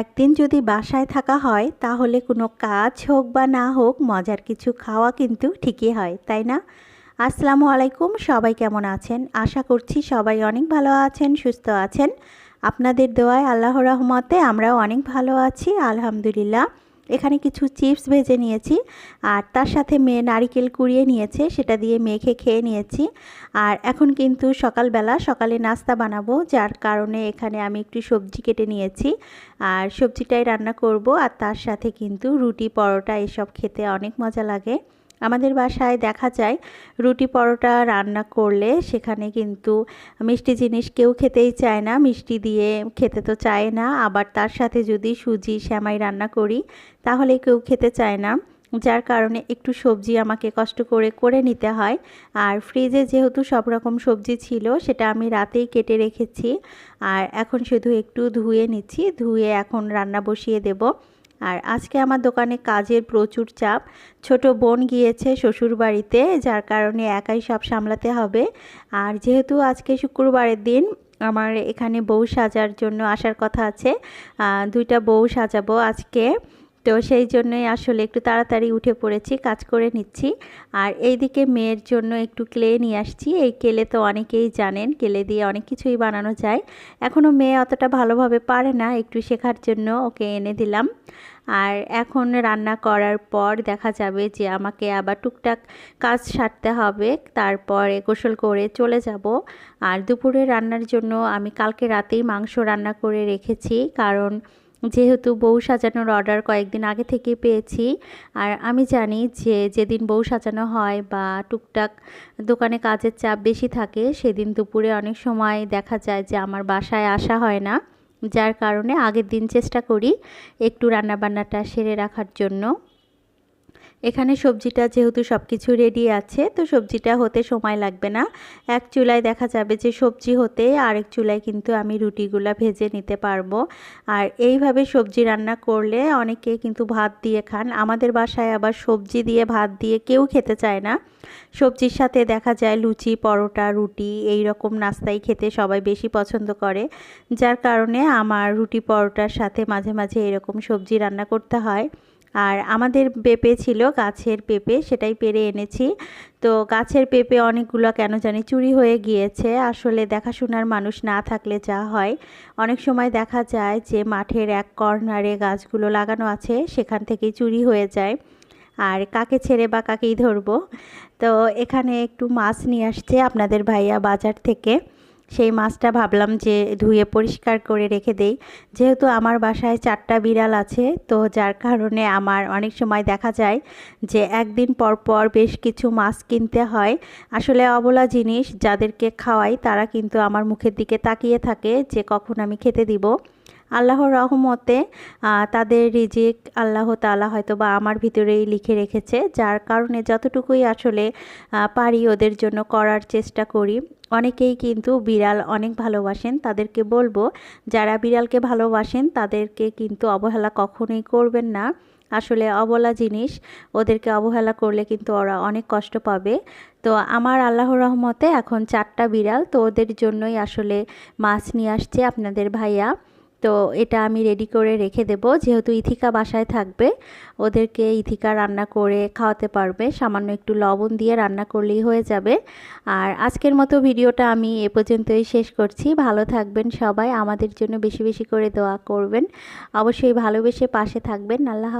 একদিন যদি বাসায় থাকা হয়, তাহলে কোনো কাজ হোক বা না হোক, মজার কিছু খাওয়া কিন্তু ঠিকই হয়, তাই না? আসসালামু আলাইকুম, সবাই কেমন আছেন? আশা করছি সবাই অনেক ভালো আছেন, সুস্থ আছেন। আপনাদের দোয়ায় আল্লাহ রহমতে আমরাও অনেক ভালো আছি, আলহামদুলিল্লাহ। এখানে কিছু চিপস ভেজে নিয়েছি আর তার সাথে মেয়ে নারিকেল কুড়িয়ে নিয়েছে, সেটা দিয়ে মেখে খেয়ে নিয়েছি। আর এখন কিন্তু সকালবেলা সকালে নাস্তা বানাবো, যার কারণে এখানে আমি একটু সবজি কেটে নিয়েছি। আর সবজিটাই রান্না করব, আর তার সাথে কিন্তু রুটি, পরোটা, এসব খেতে অনেক মজা লাগে। আমাদের বাসায় দেখা যায়, রুটি পরোটা রান্না করলে সেখানে কিন্তু মিষ্টি জিনিস কেউ খেতেই চায় না, মিষ্টি দিয়ে খেতে তো চায় না। আবার তার সাথে যদি সুজি শ্যামাই রান্না করি, তাহলে কেউ খেতে চায় না। যার কারণে একটু সবজি আমাকে কষ্ট করে করে নিতে হয়। আর ফ্রিজে যেহেতু সব রকম সবজি ছিল, সেটা আমি রাতেই কেটে রেখেছি। আর এখন শুধু একটু ধুয়ে নিচ্ছি, ধুয়ে এখন রান্না বসিয়ে দেবো। আর আজকে আমার দোকানে কাজের প্রচুর চাপ। ছোট বোন গিয়েছে শ্বশুর বাড়িতে যার কারণে একাই সব সামলাতে হবে। আর যেহেতু আজকে শুক্রবারের দিন, আমার এখানে বউ সাজার জন্য আসার কথা আছে। দুইটা বউ সাজাবো আজকে। তো সেই জন্যই আসলে একটু তাড়াতাড়ি উঠে পড়েছি, কাজ করে নিচ্ছি। আর এইদিকে মেয়ের জন্য একটু ক্লে নিয়ে আসছি। এই কেলে তো অনেকেই জানেন, কেলে দিয়ে অনেক কিছুই বানানো যায়। এখনও মেয়ে অতটা ভালোভাবে পারে না, একটু শেখার জন্য ওকে এনে দিলাম। আর এখন রান্না করার পর দেখা যাবে যে আমাকে আবার টুকটাক কাজ সারতে হবে, তারপরে গোসল করে চলে যাব। আর দুপুরে রান্নার জন্য আমি কালকে রাতেই মাংস রান্না করে রেখেছি, কারণ যেহেতু বউ সাজানোর অর্ডার কয়েকদিন আগে থেকে পেয়েছি, আর আমি জানি যে যেদিন বউ সাজানো হয় বা টুকটাক দোকানে কাজের চাপ বেশি থাকে, সেদিন দুপুরে অনেক সময় দেখা যায় যে আমার বাসায় আসা হয় না। যার কারণে আগের দিন চেষ্টা করি একটু রান্নাবান্নাটা সেরে রাখার জন্য। এখানে সবজিটা যেহেতু সব কিছু রেডি আছে, তো সবজিটা হতে সময় লাগবে না। এক চুলায় দেখা যাবে যে সবজি হতে আরেক চুলায় কিন্তু আমি রুটিগুলা ভেজে নিতে পারব। আর এইভাবে সবজি রান্না করলে অনেকে কিন্তু ভাত দিয়ে খান। আমাদের বাসায় আবার সবজি দিয়ে ভাত দিয়ে কেউ খেতে চায় না। সবজির সাথে দেখা যায় লুচি, পরোটা, রুটি এই রকম নাস্তাই খেতে সবাই বেশি পছন্দ করে। যার কারণে আমার রুটি, পরোটার সাথে মাঝে মাঝে এরকম সবজি রান্না করতে হয়। আর আমাদের পেঁপে ছিল, গাছের পেঁপে সেটাই পেরে এনেছি। তো গাছের পেঁপে অনেকগুলো কেন জানি চুরি হয়ে গিয়েছে। আসলে দেখাশোনার মানুষ না থাকলে যা হয়। অনেক সময় দেখা যায় যে মাঠের এক কর্নারে গাছগুলো লাগানো আছে, সেখান থেকেই চুরি হয়ে যায়। আর কাকে ছেড়ে বা কাকেই ধরবো? তো এখানে একটু মাছ নিয়ে আসছে আপনাদের ভাইয়া বাজার থেকে। সেই মাছটা ভাবলাম যে ধুয়ে পরিষ্কার করে রেখে দেই। যেহেতু আমার বাসায় চারটা বিড়াল আছে, তো যার কারণে আমার অনেক সময় দেখা যায় যে একদিন পর পর বেশ কিছু মাছ কিনতে হয়। আসলে অবলা জিনিস যাদেরকে খাওয়াই, তারা কিন্তু আমার মুখের দিকে তাকিয়ে থাকে যে কখন আমি খেতে দিব। আল্লাহর রহমতে তাদের রিজিক আল্লাহ তালা হয়তো বা আমার ভিতরেই লিখে রেখেছে। যার কারণে যতটুকুই আসলে পারি ওদের জন্য করার চেষ্টা করি। অনেকেই কিন্তু বিড়াল অনেক ভালোবাসেন, তাদেরকে বলব, যারা বিড়ালকে ভালোবাসেন, তাদেরকে কিন্তু অবহেলা কখনোই করবেন না। আসলে অবলা জিনিস, ওদেরকে অবহেলা করলে কিন্তু ওরা অনেক কষ্ট পাবে। তো আমার আল্লাহ রহমতে এখন চারটা বিড়াল, তো ওদের জন্যই আসলে মাছ নিয়ে আসছে আপনাদের ভাইয়া। তো এটা আমি রেডি করে রেখে দেব। যেহেতু ইথিকা বাসায় থাকবে, ওদেরকে ইথিকা রান্না করে খাওয়াতে পারবে। সামান্য একটু লবণ দিয়ে রান্না করলেই হয়ে যাবে। আর আজকের মতো ভিডিওটা আমি এ পর্যন্তই শেষ করছি। ভালো থাকবেন সবাই। আমাদের জন্য বেশি বেশি করে দোয়া করবেন। অবশ্যই ভালোবেসে পাশে থাকবেন। আল্লাহ